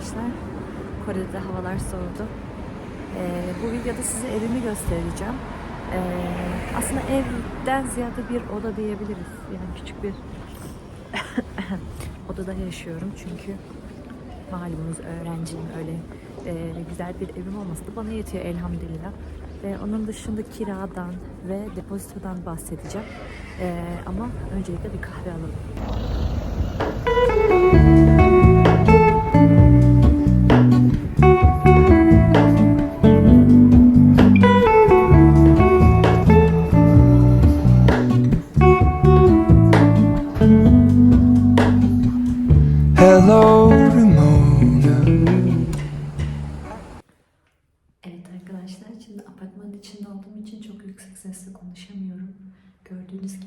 arkadaşlar. Kore'de havalar soğudu. Ee, bu videoda size evimi göstereceğim. Ee, aslında evden ziyade bir oda diyebiliriz. Yani küçük bir odada yaşıyorum çünkü malumunuz öğrenciyim öyle e, güzel bir evim olması da bana yetiyor elhamdülillah. Ve onun dışında kiradan ve depozitodan bahsedeceğim. Ee, ama öncelikle bir kahve alalım.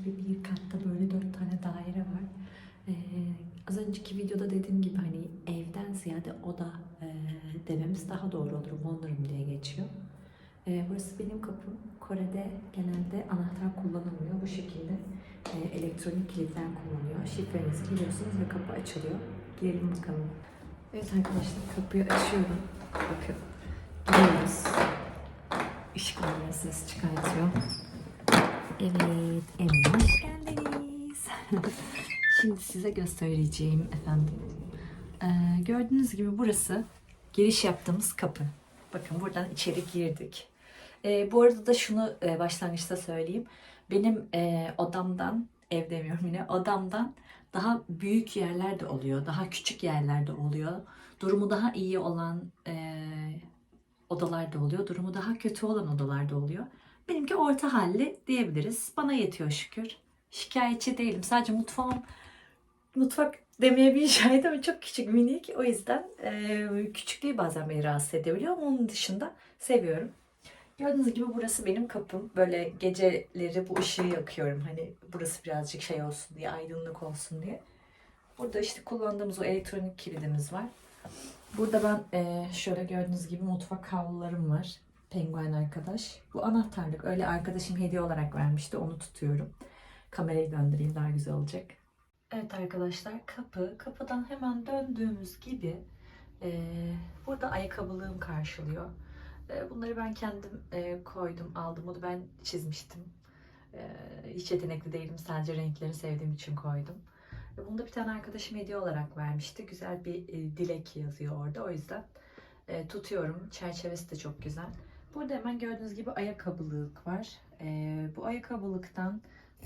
Gibi bir katta böyle dört tane daire var. Ee, az önceki videoda dediğim gibi hani evden ziyade oda e, dememiz daha doğru olur. One diye geçiyor. Ee, burası benim kapım. Kore'de genelde anahtar kullanılmıyor. Bu şekilde e, elektronik kilitler kullanılıyor. Şifrenizi giriyorsunuz ve kapı açılıyor. Girelim bakalım. Evet arkadaşlar kapıyı açıyorum. Bakın. Giriyoruz. Işıklar ses çıkartıyor. Evet, evime hoş geldiniz. Şimdi size göstereceğim efendim. Ee, gördüğünüz gibi burası giriş yaptığımız kapı. Bakın buradan içeri girdik. Ee, bu arada da şunu e, başlangıçta söyleyeyim. Benim e, odamdan, ev demiyorum yine, odamdan daha büyük yerler de oluyor. Daha küçük yerler de oluyor. Durumu daha iyi olan e, odalar da oluyor. Durumu daha kötü olan odalar da oluyor. Benimki orta halli diyebiliriz. Bana yetiyor şükür. Şikayetçi değilim. Sadece mutfağım mutfak demeye bir şahit ama çok küçük minik. O yüzden e, küçüklüğü bazen beni rahatsız edebiliyor ama onun dışında seviyorum. Gördüğünüz gibi burası benim kapım. Böyle geceleri bu ışığı yakıyorum. Hani burası birazcık şey olsun diye, aydınlık olsun diye. Burada işte kullandığımız o elektronik kilidimiz var. Burada ben e, şöyle gördüğünüz gibi mutfak havlularım var. Penguen arkadaş. Bu anahtarlık. Öyle arkadaşım hediye olarak vermişti. Onu tutuyorum. Kamerayı döndüreyim daha güzel olacak. Evet arkadaşlar kapı. Kapıdan hemen döndüğümüz gibi e, burada ayakkabılığım karşılıyor. E, bunları ben kendim e, koydum, aldım. Onu ben çizmiştim. E, hiç yetenekli değilim. Sadece renklerini sevdiğim için koydum. Ve Bunu da bir tane arkadaşım hediye olarak vermişti. Güzel bir e, dilek yazıyor orada. O yüzden e, tutuyorum. Çerçevesi de çok güzel. Burada hemen gördüğünüz gibi ayakkabılık var. E, bu ayakkabılıktan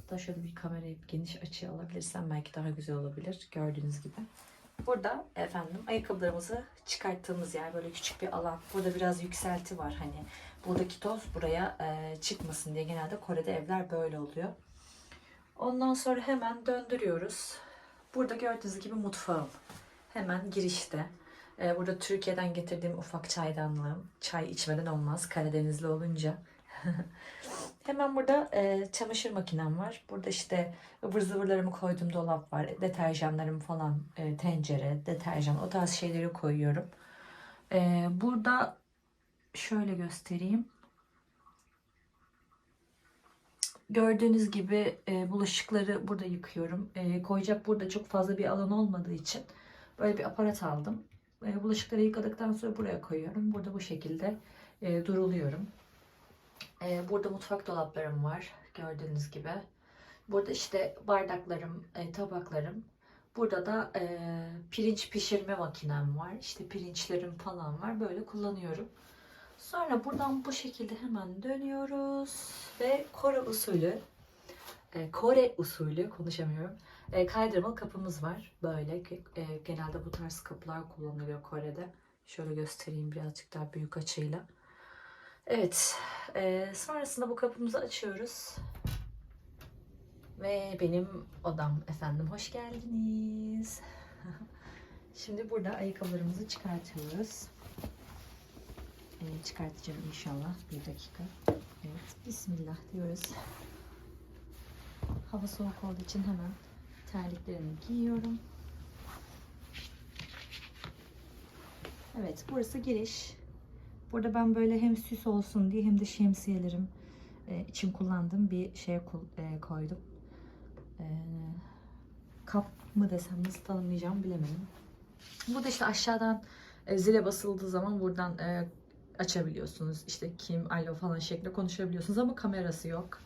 da şöyle bir kamerayı geniş açıya alabilirsem belki daha güzel olabilir. Gördüğünüz gibi. Burada efendim ayakkabılarımızı çıkarttığımız yer böyle küçük bir alan. Burada biraz yükselti var hani. Buradaki toz buraya e, çıkmasın diye genelde Kore'de evler böyle oluyor. Ondan sonra hemen döndürüyoruz. Burada gördüğünüz gibi mutfağım. Hemen girişte. Ee, burada Türkiye'den getirdiğim ufak çaydanlığım. Çay içmeden olmaz Karadenizli olunca. Hemen burada e, çamaşır makinem var. Burada işte ıvır zıvırlarımı koyduğum dolap var. Deterjanlarım falan, e, tencere, deterjan o tarz şeyleri koyuyorum. E, burada şöyle göstereyim. Gördüğünüz gibi e, bulaşıkları burada yıkıyorum. E, koyacak burada çok fazla bir alan olmadığı için böyle bir aparat aldım. E, bulaşıkları yıkadıktan sonra buraya koyuyorum. Burada bu şekilde e, duruluyorum. E, burada mutfak dolaplarım var gördüğünüz gibi. Burada işte bardaklarım, e, tabaklarım. Burada da e, pirinç pişirme makinem var. İşte pirinçlerim falan var. Böyle kullanıyorum. Sonra buradan bu şekilde hemen dönüyoruz ve Kore usulü e, Kore usulü konuşamıyorum. E, kaydırmalı kapımız var. Böyle e, genelde bu tarz kapılar kullanılıyor Kore'de. Şöyle göstereyim birazcık daha büyük açıyla. Evet. e, sonrasında bu kapımızı açıyoruz. Ve benim odam efendim hoş geldiniz. Şimdi burada ayakkabılarımızı çıkartıyoruz. Ee, çıkartacağım inşallah. Bir dakika. Evet. Bismillah diyoruz. Hava soğuk olduğu için hemen terliklerimi giyiyorum. Evet. Burası giriş. Burada ben böyle hem süs olsun diye hem de şemsiyelerim e, için kullandığım bir kul- e, koydum. E, kap mı desem nasıl tanımlayacağımı bilemedim. Burada işte aşağıdan zile basıldığı zaman buradan açabiliyorsunuz. İşte kim, alo falan şeklinde konuşabiliyorsunuz ama kamerası yok.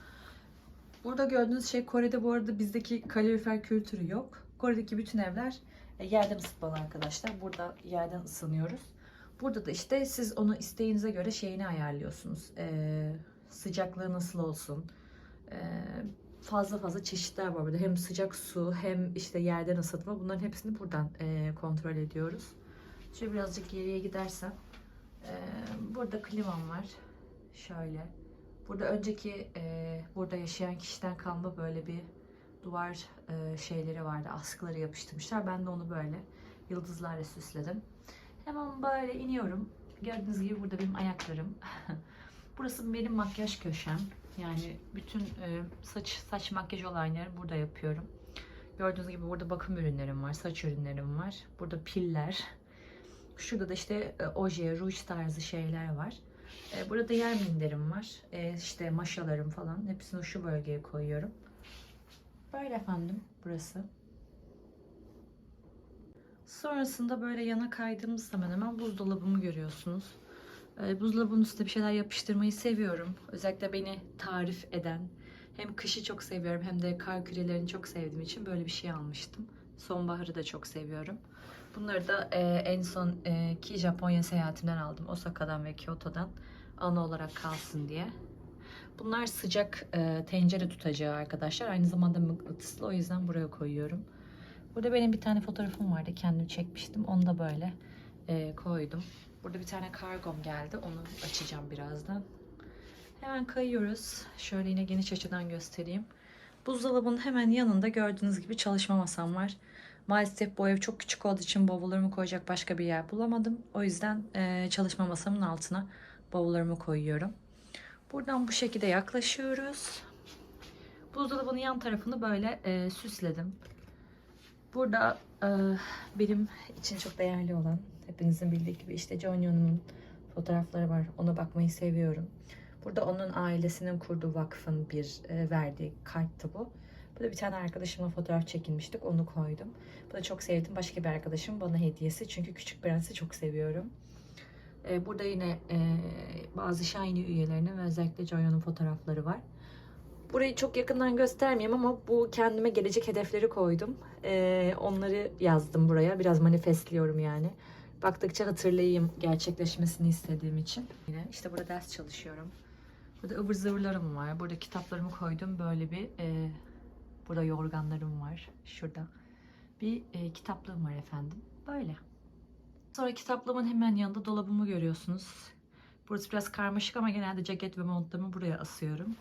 Burada gördüğünüz şey Kore'de bu arada bizdeki kalorifer kültürü yok. Kore'deki bütün evler e, yerden ısıtmalı arkadaşlar. Burada yerden ısınıyoruz. Burada da işte siz onu isteğinize göre şeyini ayarlıyorsunuz. E, sıcaklığı nasıl olsun. E, fazla fazla çeşitler var burada. Hem sıcak su hem işte yerden ısıtma. Bunların hepsini buradan e, kontrol ediyoruz. Şöyle birazcık geriye gidersem. e, burada klimam var. Şöyle. Burada önceki e, burada yaşayan kişiden kalma böyle bir duvar e, şeyleri vardı. Askıları yapıştırmışlar. Ben de onu böyle yıldızlarla süsledim. Hemen böyle iniyorum. Gördüğünüz gibi burada benim ayaklarım. Burası benim makyaj köşem. Yani bütün e, saç saç makyaj olayları burada yapıyorum. Gördüğünüz gibi burada bakım ürünlerim var, saç ürünlerim var. Burada piller. Şurada da işte e, oje, ruj tarzı şeyler var. E, burada yer minderim var. E, işte maşalarım falan. Hepsini şu bölgeye koyuyorum. Böyle efendim burası. Sonrasında böyle yana kaydığımız zaman hemen buzdolabımı görüyorsunuz. Ee, buzdolabının üstüne bir şeyler yapıştırmayı seviyorum. Özellikle beni tarif eden. Hem kışı çok seviyorum hem de kar kürelerini çok sevdiğim için böyle bir şey almıştım. Sonbaharı da çok seviyorum. Bunları da e, en son e, ki Japonya seyahatimden aldım. Osaka'dan ve Kyoto'dan ana olarak kalsın diye. Bunlar sıcak e, tencere tutacağı arkadaşlar. Aynı zamanda mıknatıslı o yüzden buraya koyuyorum. Burada benim bir tane fotoğrafım vardı. Kendim çekmiştim. Onu da böyle e, koydum. Burada bir tane kargom geldi. Onu açacağım birazdan. Hemen kayıyoruz. Şöyle yine geniş açıdan göstereyim. Buzdolabının hemen yanında gördüğünüz gibi çalışma masam var. Maalesef bu ev çok küçük olduğu için bavullarımı koyacak başka bir yer bulamadım. O yüzden e, çalışma masamın altına bavullarımı koyuyorum. Buradan bu şekilde yaklaşıyoruz. Buzdolabının yan tarafını böyle e, süsledim. Burada e, benim için çok değerli olan, hepinizin bildiği gibi işte John fotoğrafları var. Ona bakmayı seviyorum. Burada onun ailesinin kurduğu vakfın bir e, verdiği karttı bu. Burada bir tane arkadaşımla fotoğraf çekilmiştik. Onu koydum. Bu da çok sevdim. Başka bir arkadaşım bana hediyesi. Çünkü Küçük Prens'i çok seviyorum. E, burada yine e, bazı Shiny üyelerinin ve özellikle Joyo'nun fotoğrafları var. Burayı çok yakından göstermeyeyim ama bu kendime gelecek hedefleri koydum. E, onları yazdım buraya. Biraz manifestliyorum yani. Baktıkça hatırlayayım gerçekleşmesini istediğim için. Yine işte burada ders çalışıyorum. Burada ıvır zıvırlarım var. Burada kitaplarımı koydum. Böyle bir e, burada yorganlarım var. Şurada bir e, kitaplığım var efendim. Böyle. Sonra kitaplığımın hemen yanında dolabımı görüyorsunuz. Burası biraz karmaşık ama genelde ceket ve montlarımı buraya asıyorum.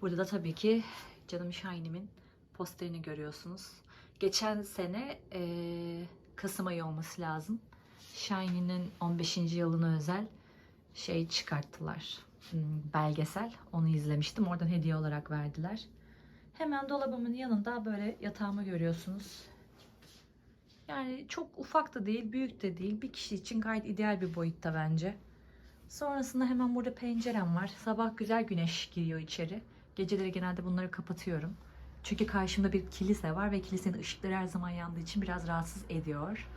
Burada da tabii ki canım Shiny'min posterini görüyorsunuz. Geçen sene eee Kasım ayı olması lazım. Shiny'nin 15. yılına özel şey çıkarttılar. Hmm, Belgesel. Onu izlemiştim. Oradan hediye olarak verdiler. Hemen dolabımın yanında böyle yatağımı görüyorsunuz. Yani çok ufak da değil, büyük de değil. Bir kişi için gayet ideal bir boyutta bence. Sonrasında hemen burada pencerem var. Sabah güzel güneş giriyor içeri. Geceleri genelde bunları kapatıyorum. Çünkü karşımda bir kilise var ve kilisenin ışıkları her zaman yandığı için biraz rahatsız ediyor.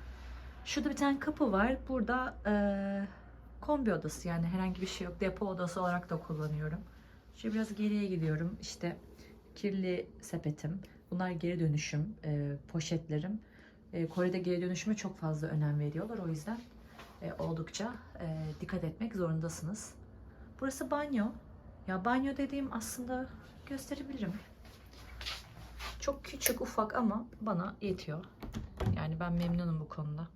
Şurada bir tane kapı var. Burada eee, kombi odası yani herhangi bir şey yok. Depo odası olarak da kullanıyorum. Şöyle biraz geriye gidiyorum. İşte kirli sepetim. Bunlar geri dönüşüm eee, poşetlerim. Eee, Kore'de geri dönüşüme çok fazla önem veriyorlar. O yüzden e, oldukça e, dikkat etmek zorundasınız. Burası banyo. Ya banyo dediğim aslında gösterebilirim. Çok küçük ufak ama bana yetiyor. Yani ben memnunum bu konuda.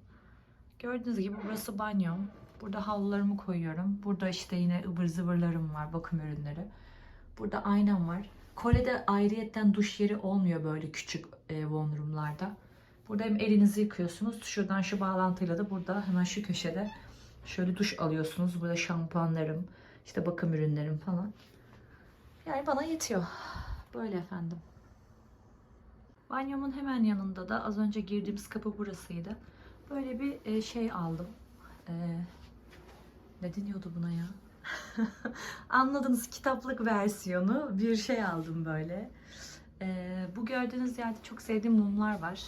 Gördüğünüz gibi burası banyom. Burada havlularımı koyuyorum. Burada işte yine ıvır zıvırlarım var, bakım ürünleri. Burada aynam var. Kore'de ayrıyetten duş yeri olmuyor böyle küçük e, room'larda. Burada hem elinizi yıkıyorsunuz. Şuradan şu bağlantıyla da burada hemen şu köşede şöyle duş alıyorsunuz. Burada şampuanlarım, işte bakım ürünlerim falan. Yani bana yetiyor. Böyle efendim. Banyomun hemen yanında da az önce girdiğimiz kapı burasıydı. Böyle bir e, şey aldım. E, ne deniyordu buna ya? Anladınız kitaplık versiyonu bir şey aldım böyle. Ee, bu gördüğünüz yerde çok sevdiğim mumlar var.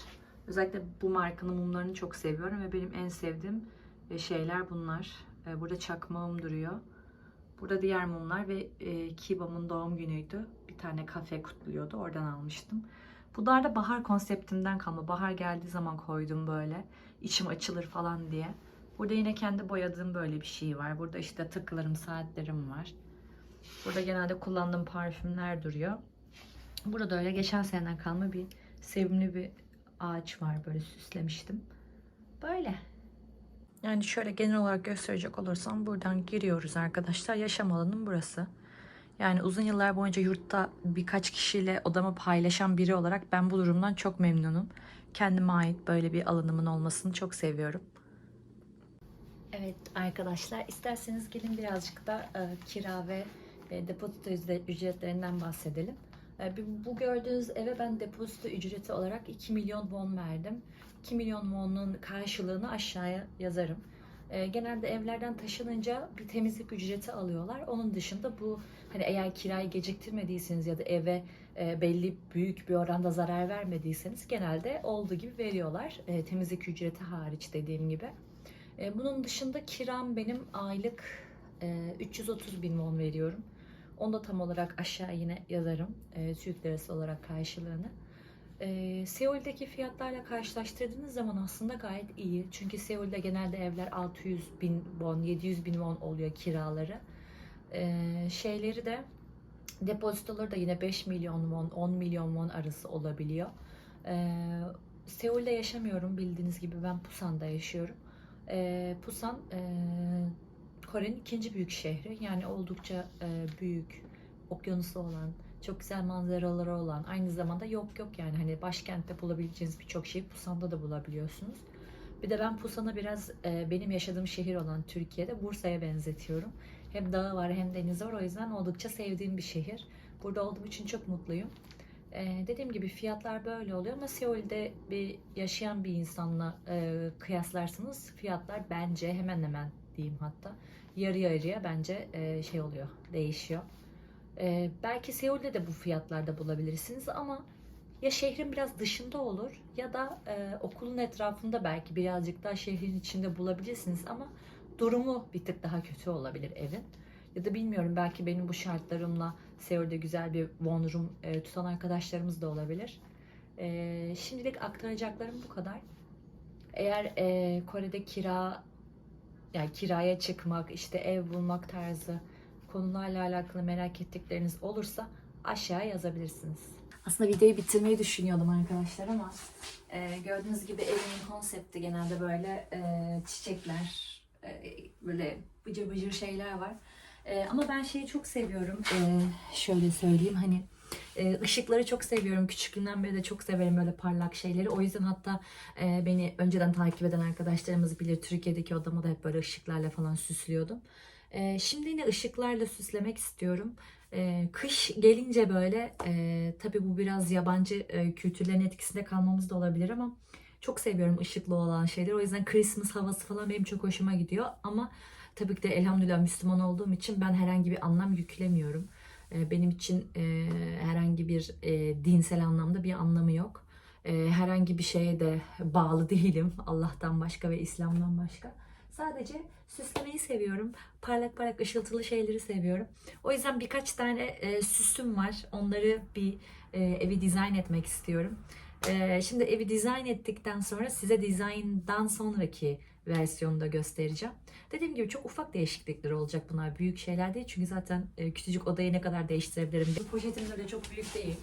Özellikle bu markanın mumlarını çok seviyorum ve benim en sevdiğim e, şeyler bunlar. Ee, burada çakmağım duruyor. Burada diğer mumlar ve e, Kibam'ın doğum günüydü. Bir tane kafe kutluyordu. Oradan almıştım. Bunlar da bahar konseptinden kalma. Bahar geldiği zaman koydum böyle. İçim açılır falan diye. Burada yine kendi boyadığım böyle bir şey var. Burada işte takılarım, saatlerim var. Burada genelde kullandığım parfümler duruyor. Burada öyle geçen seneden kalma bir sevimli bir ağaç var. Böyle süslemiştim. Böyle. Yani şöyle genel olarak gösterecek olursam buradan giriyoruz arkadaşlar. Yaşam alanım burası. Yani uzun yıllar boyunca yurtta birkaç kişiyle odamı paylaşan biri olarak ben bu durumdan çok memnunum. Kendime ait böyle bir alanımın olmasını çok seviyorum. Evet arkadaşlar isterseniz gelin birazcık da e, kira ve e, depozito ücre- ücretlerinden bahsedelim. E, bu gördüğünüz eve ben depozito ücreti olarak 2 milyon won verdim. 2 milyon won'un karşılığını aşağıya yazarım. E, genelde evlerden taşınınca bir temizlik ücreti alıyorlar. Onun dışında bu hani eğer kirayı geciktirmediyseniz ya da eve e, belli büyük bir oranda zarar vermediyseniz genelde olduğu gibi veriyorlar. E, temizlik ücreti hariç dediğim gibi. E, bunun dışında kiram benim aylık e, 330 bin won veriyorum. Onu da tam olarak aşağı yine yazarım. E, Türk lirası olarak karşılığını. E, Seul'deki fiyatlarla karşılaştırdığınız zaman aslında gayet iyi. Çünkü Seul'de genelde evler 600 bin won, 700 bin won oluyor kiraları. E, şeyleri de depozitoları da yine 5 milyon won, 10 milyon won arası olabiliyor. E, Seul'de yaşamıyorum bildiğiniz gibi ben Busan'da yaşıyorum. E, Busan e, Kore'nin ikinci büyük şehri. Yani oldukça e, büyük, okyanusu olan, çok güzel manzaraları olan, aynı zamanda yok yok yani hani başkentte bulabileceğiniz birçok şeyi Busan'da da bulabiliyorsunuz. Bir de ben Busan'a biraz e, benim yaşadığım şehir olan Türkiye'de Bursa'ya benzetiyorum. Hem dağı var hem denizi var o yüzden oldukça sevdiğim bir şehir. Burada olduğum için çok mutluyum. Ee, dediğim gibi fiyatlar böyle oluyor ama Seul'de bir yaşayan bir insanla e, kıyaslarsanız fiyatlar bence hemen hemen diyeyim hatta yarı yarıya bence e, şey oluyor değişiyor. Ee, belki Seul'de de bu fiyatlarda bulabilirsiniz ama ya şehrin biraz dışında olur ya da e, okulun etrafında belki birazcık daha şehrin içinde bulabilirsiniz ama durumu bir tık daha kötü olabilir evin. Ya da bilmiyorum belki benim bu şartlarımla Seul'de güzel bir one room e, tutan arkadaşlarımız da olabilir. E, şimdilik aktaracaklarım bu kadar. Eğer e, Kore'de kira yani kiraya çıkmak, işte ev bulmak tarzı konularla alakalı merak ettikleriniz olursa aşağıya yazabilirsiniz. Aslında videoyu bitirmeyi düşünüyordum arkadaşlar ama e, gördüğünüz gibi evimin konsepti genelde böyle e, çiçekler, e, böyle bıcır bıcır şeyler var. E, ama ben şeyi çok seviyorum. E, şöyle söyleyeyim hani e, ışıkları çok seviyorum. Küçüklüğümden beri de çok severim böyle parlak şeyleri. O yüzden hatta e, beni önceden takip eden arkadaşlarımız bilir. Türkiye'deki odamı da hep böyle ışıklarla falan süslüyordum. E, şimdi yine ışıklarla süslemek istiyorum. E, kış gelince böyle e, tabii bu biraz yabancı e, kültürlerin etkisinde kalmamız da olabilir ama çok seviyorum ışıklı olan şeyleri. O yüzden Christmas havası falan benim çok hoşuma gidiyor. Ama tabii ki de elhamdülillah Müslüman olduğum için ben herhangi bir anlam yüklemiyorum. E, benim için e, herhangi bir e, dinsel anlamda bir anlamı yok. E, herhangi bir şeye de bağlı değilim Allah'tan başka ve İslam'dan başka. Sadece süslemeyi seviyorum. Parlak parlak ışıltılı şeyleri seviyorum. O yüzden birkaç tane e, süsüm var. Onları bir evi dizayn etmek istiyorum. E, şimdi evi dizayn ettikten sonra size dizayndan sonraki versiyonu da göstereceğim. Dediğim gibi çok ufak değişiklikler olacak bunlar. Büyük şeyler değil. Çünkü zaten e, küçücük odayı ne kadar değiştirebilirim. Bu poşetim öyle çok büyük değil.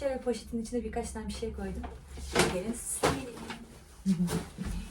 Şöyle poşetin içine birkaç tane bir şey koydum. Gelin.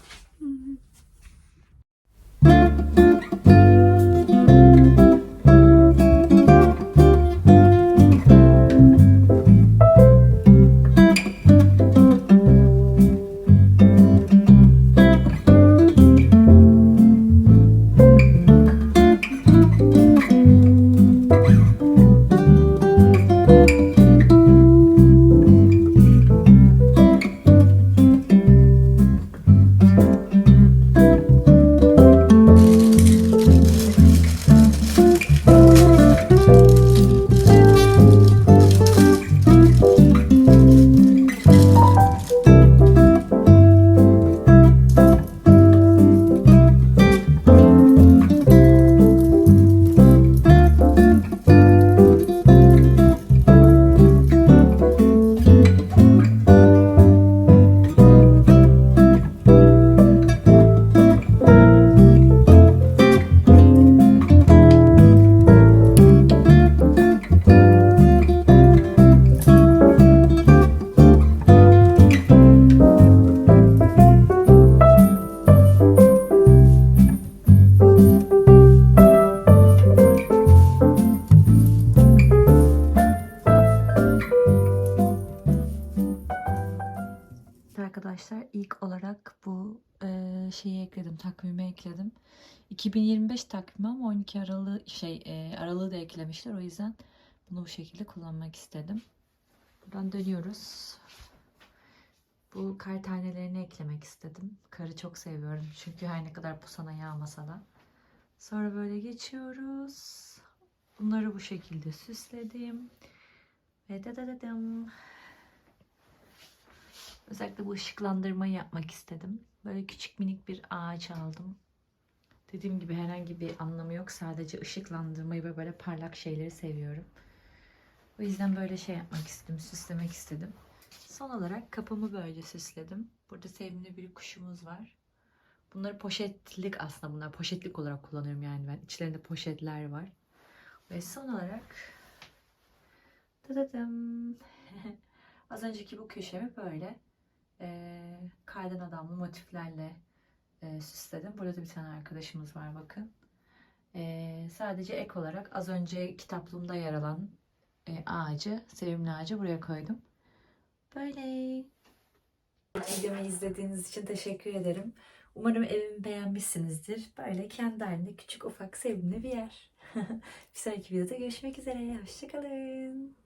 takvime ekledim. 2025 takvimi ama 12 Aralığı şey e, Aralığı da eklemişler. O yüzden bunu bu şekilde kullanmak istedim. Buradan dönüyoruz. Bu kar tanelerini eklemek istedim. Karı çok seviyorum. Çünkü her ne kadar pusana yağmasa da. Sonra böyle geçiyoruz. Bunları bu şekilde süsledim. Ve dadadadım. Özellikle bu ışıklandırmayı yapmak istedim. Böyle küçük minik bir ağaç aldım. Dediğim gibi herhangi bir anlamı yok. Sadece ışıklandırmayı ve böyle parlak şeyleri seviyorum. O yüzden böyle şey yapmak istedim, süslemek istedim. Son olarak kapımı böyle süsledim. Burada sevimli bir kuşumuz var. Bunları poşetlik aslında bunlar poşetlik olarak kullanıyorum yani ben. İçlerinde poşetler var. Ve son olarak Tadadım. Az önceki bu köşemi böyle e, kardan adamlı motiflerle e, süsledim. Burada da bir tane arkadaşımız var bakın. E, sadece ek olarak az önce kitaplığımda yer alan e, ağacı, sevimli ağacı buraya koydum. Böyle. Videomu izlediğiniz için teşekkür ederim. Umarım evimi beğenmişsinizdir. Böyle kendi halinde küçük ufak sevimli bir yer. bir sonraki videoda görüşmek üzere. Hoşçakalın.